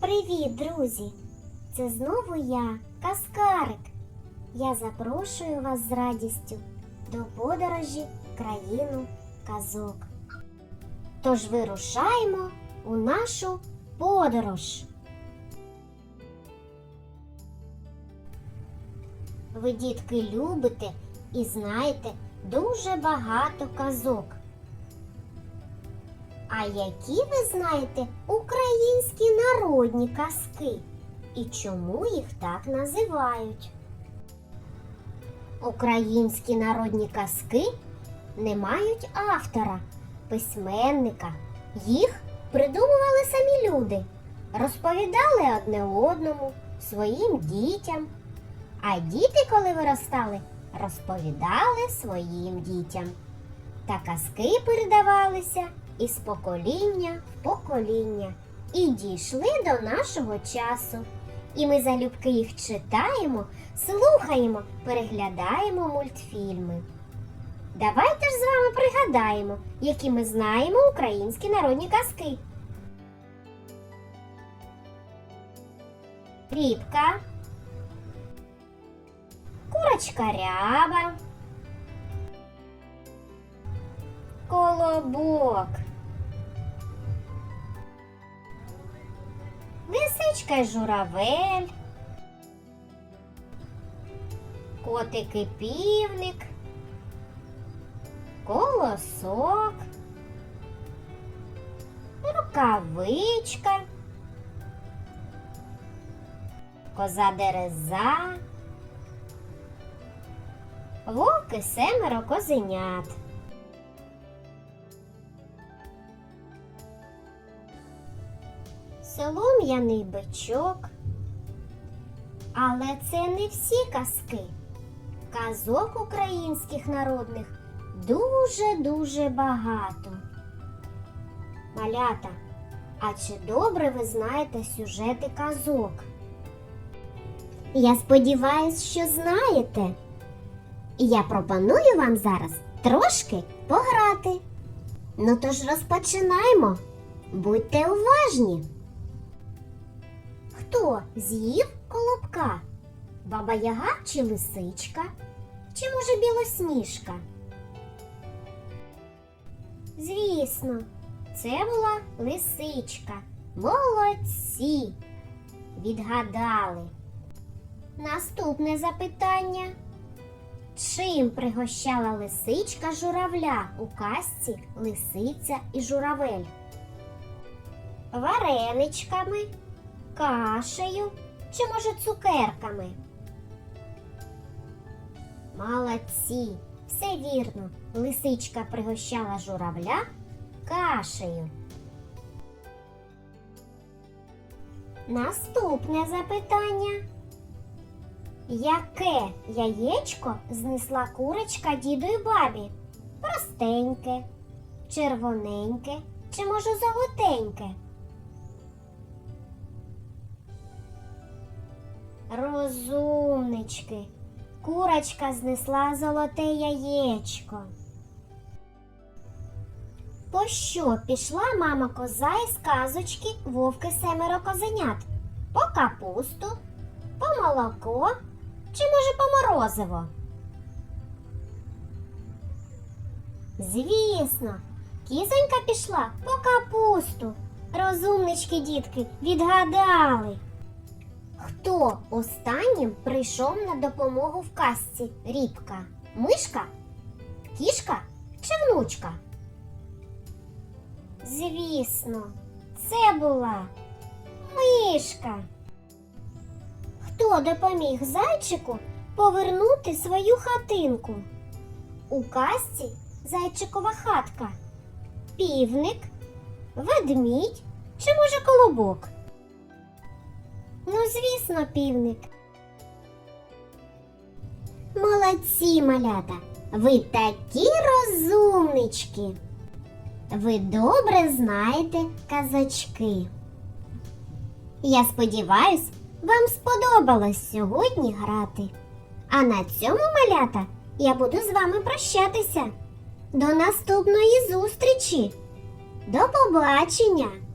Привіт, друзі! Це знову я, Каскарик. Я запрошую вас з радістю до подорожі в країну казок. Тож вирушаємо у нашу подорож. Ви, дітки, любите і знаєте дуже багато казок. А які ви знаєте українські народні казки? І чому їх так називають? Українські народні казки не мають автора, письменника. Їх придумували самі люди, розповідали одне одному, своїм дітям. А діти, коли виростали, розповідали своїм дітям. Та казки передавалися із покоління в покоління і дійшли до нашого часу. І ми залюбки їх читаємо, слухаємо, переглядаємо мультфільми. Давайте ж з вами пригадаємо, які ми знаємо українські народні казки. Рібка, курочка ряба, колобок. Лисичка й журавель, котик і півник, колосок, рукавичка, коза дереза, вовк і семеро козенят. Солом'яний бичок. Але це не всі казки. Казок українських народних дуже-дуже багато. Малята, а чи добре ви знаєте сюжети казок? Я сподіваюсь, що знаєте. І я пропоную вам зараз трошки пограти. Ну тож розпочинаємо. Будьте уважні. Хто з'їв колобка? Баба Яга чи лисичка? Чи може білосніжка? Звісно, це була лисичка. Молодці! Відгадали. Наступне запитання. Чим пригощала лисичка журавля у казці Лисиця і журавель? Вареничками, кашею чи, може, цукерками? Молодці, все вірно. Лисичка пригощала журавля кашею. Наступне запитання. Яке яєчко знесла курочка діду й бабі? Простеньке, червоненьке чи, може, золотеньке? Розумнички, курочка знесла золоте яєчко. По що пішла мама коза із казочки вовки семеро козенят? По капусту, по молоко чи може по морозиво? Звісно, кізонька пішла по капусту. Розумнички, дітки, відгадали. Останнім прийшов на допомогу в казці Рібка? Мишка? Кішка чи внучка? Звісно, це була мишка. Хто допоміг зайчику повернути свою хатинку? У казці зайчикова хатка. Півник, ведмідь чи може колобок? Звісно, півник. Молодці, малята. Ви такі розумнички. Ви добре знаєте казачки. Я сподіваюсь, вам сподобалось сьогодні грати. А на цьому малята я буду з вами прощатися. До наступної зустрічі. До побачення!